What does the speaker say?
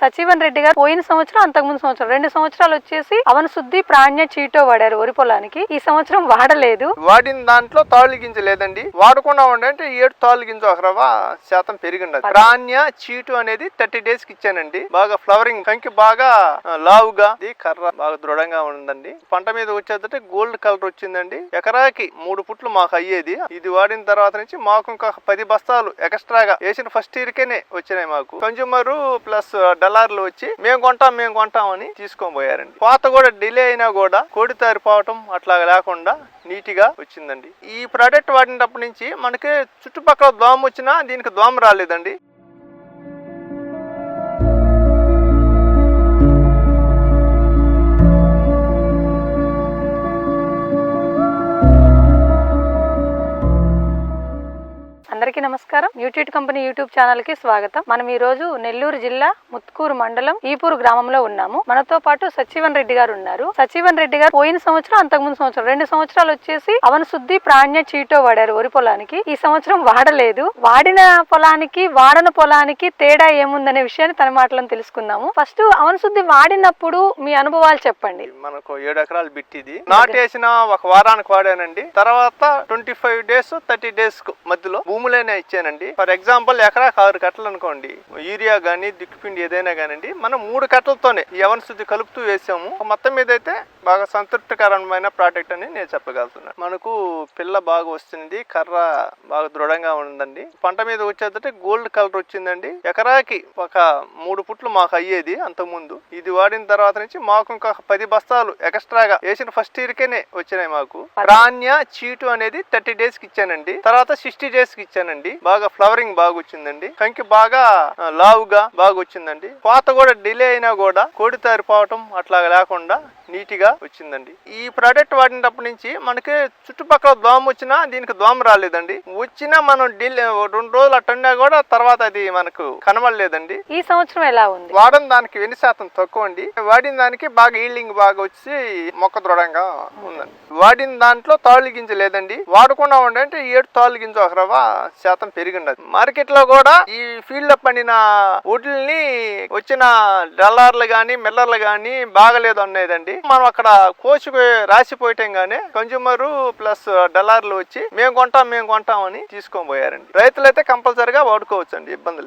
సచివన్ రెడ్డి గారు పోయిన సంవత్సరం అంతకుముందు సంవత్సరం రెండు సంవత్సరాలు వచ్చేసి అవన శుద్ధి ప్రాణ్య చీటో వాడారు వరి పొలానికి. ఈ సంవత్సరం వాడలేదు. వాడిన దాంట్లో తాళ్ళు గింజ లేదండి వాడకుండా ఉండంటే ఏడు తాళ్ళు గింజ ఒక రవ్వ శాతం పెరిగిండదు. ప్రాణ్య చీటు అనేది థర్టీ డేస్కి ఇచ్చానండి. బాగా ఫ్లవరింగ్ కంకి బాగా లావుగా కర్ర బాగా దృఢంగా ఉందండి. పంట మీద వచ్చేదంటే గోల్డ్ కలర్ వచ్చిందండి. ఎకరాకి మూడు పుట్లు మాకు అయ్యేది. ఇది వాడిన తర్వాత నుంచి మాకు ఇంకా పది బస్తాలు ఎక్స్ట్రాగా వేసిన ఫస్ట్ ఇయర్ కేనే వచ్చినాయి మాకు. కన్జ్యూమర్ ప్లస్ డలార్లు వచ్చి మేము కొంటాం మేము కొంటాం అని తీసుకొని పోయారండి. కోత కూడా డిలే అయినా కూడా కోడి తారిపోవటం అట్లా లేకుండా నీట్గా వచ్చిందండి. ఈ ప్రోడక్ట్ వాడినప్పటి నుంచి మనకి చుట్టుపక్కల దోమ వచ్చినా దీనికి దోమ రాలేదండి. అందరికీ నమస్కారం. న్యూట్రీట్ కంపెనీ యూట్యూబ్ ఛానల్కి స్వాగతం. మనం ఈ రోజు నెల్లూరు జిల్లా ముత్కూరు మండలం ఈపూరు గ్రామంలో ఉన్నాము. మనతో పాటు సచివన్ రెడ్డి గారు ఉన్నారు. సచివన్ రెడ్డి గారు పోయిన సంవత్సరం అంతకుముందు సంవత్సరం రెండు సంవత్సరాలు వచ్చేసి అవన శుద్ధి ప్రాణ్య చీటో వాడారు వరి పొలానికి. ఈ సంవత్సరం వాడలేదు. వాడిన పొలానికి వాడన పొలానికి తేడా ఏముందనే విషయాన్ని తన మాటలను తెలుసుకుందాము. ఫస్ట్ అవన శుద్ధి వాడినప్పుడు మీ అనుభవాలు చెప్పండి. మనకు ఏడు ఎకరాలు బిట్టిది. నాటేసిన ఒక వారానికి వాడానండి. తర్వాత twenty five days thirty days మధ్యలో భూములైన ఇచ్చానండి. ఫర్ ఎగ్జాంపుల్ ఎకరాకి ఆరు కట్టలు అనుకోండి. యూరియా గానీ దిక్కుపిండి ఏదైనా కానివ్వండి మనం మూడు కట్టలతోనే యవన శుద్ధి కలుపుతూ వేసాము. మొత్తం మీద అయితే బాగా సంతృప్తికరమైన ప్రోడక్ట్ అని నేను చెప్పగలుగుతున్నాను. మనకు పిల్ల బాగా వస్తుంది కర్ర బాగా దృఢంగా ఉందండి. పంట మీద వచ్చేదంటే గోల్డ్ కలర్ వచ్చిందండి. ఎకరాకి ఒక మూడు పుట్లు మాకు అయ్యేది అంతకుముందు. ఇది వాడిన తర్వాత నుంచి మాకు ఇంకా పది బస్తాలు ఎక్స్ట్రాగా వేసిన ఫస్ట్ ఇయర్ కేనే వచ్చినాయి మాకు. ప్రాణ్య చీటు అనేది థర్టీ డేస్కి ఇచ్చానండి. తర్వాత సిక్స్టీ డేస్కి ఇచ్చానండి. బాగా ఫ్లవరింగ్ బాగా వచ్చిందండి కంకి బాగా లావుగా బాగా వచ్చిందండి కోత కూడా డిలే అయినా కూడా కోడి తారిపోవటం అట్లా లేకుండా నీట్గా వచ్చిందండి. ఈ ప్రోడక్ట్ వాడినప్పటి నుంచి మనకి చుట్టుపక్కల దోమ వచ్చినా దీనికి దోమ రాలేదండి. వచ్చినా మనం డిలే రెండు రోజులు అట్టండా కూడా తర్వాత అది మనకు కనబడలేదండి. ఈ సంవత్సరం ఎలా ఉంది? వాడని దానికి వెన్ని శాతం తక్కువ అండి వాడిన దానికి బాగా ఈల్డింగ్ బాగా వచ్చి మొక్క దృఢంగా ఉందండి. వాడిన దాంట్లో తాళ్ళు గింజ లేదండి వాడకుండా ఉండంటే ఏడు తాళ్ళు గింజ ఒక రవ్వ శాతం పెరిగిండదు మార్కెట్లో కూడా ఈ ఫీల్డ్లో పండిన వడ్లని వచ్చిన డల్లార్లు గాని మిల్లర్లు గాని బాగలేదు అనేదండి. మనం అక్కడ కోసి రాసిపోయటం గానీ కన్జ్యూమర్ ప్లస్ డల్లార్లు వచ్చి మేము కొంటాం మేము కొంటాం అని తీసుకొని పోయారండి. రైతులైతే కంపల్సరిగా వాడుకోవచ్చు అండి ఇబ్బంది లేదు.